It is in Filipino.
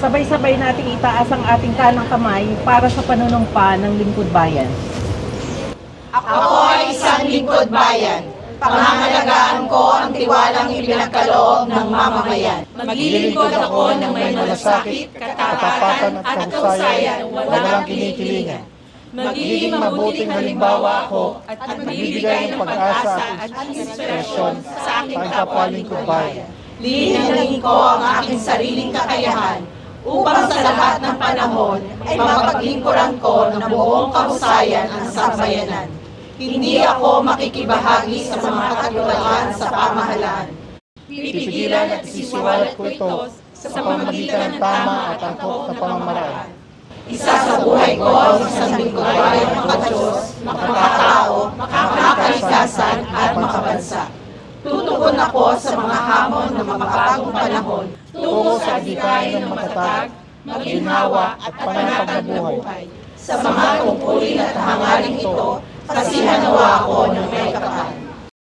Sabay-sabay nating itaas ang ating kanang kamay para sa panunumpa ng lingkod bayan. Ako ay isang lingkod bayan. Pangangalagaan ko ang tiwalang ipinagkaloob ng mamamayan. Maglilingkod ako ng may malasakit, katapatan at kahusayan na walang kinikilingan. Magiging mabuting halimbawa ako at magbibigay ng pag-asa at inspirasyon sa aking kapwa-lingkod bayan. Linalangin ko ang aking sariling kakayahan upang sa lahat ng panahon ay mapaglingkuran ko ng buong kahusayan ang sambayanan. Hindi ako makikibahagi sa mga katuwaan sa pamahalaan. Pipigilan at isisiwalat ko ito sa pamamagitan ng tama at angkop na pamamaraan. Isa sa buhay ko ang isang lingkod bayan ng Diyos, makakatao, makakalikasan at makabansa. Tutugon ako sa mga hamon ng makabagong panahon Tungo sa adikain ng matatag, maginhawa at panatag na buhay. sa mga tungkulin at hangaring ito, kasi hanawa ako ng may kapal.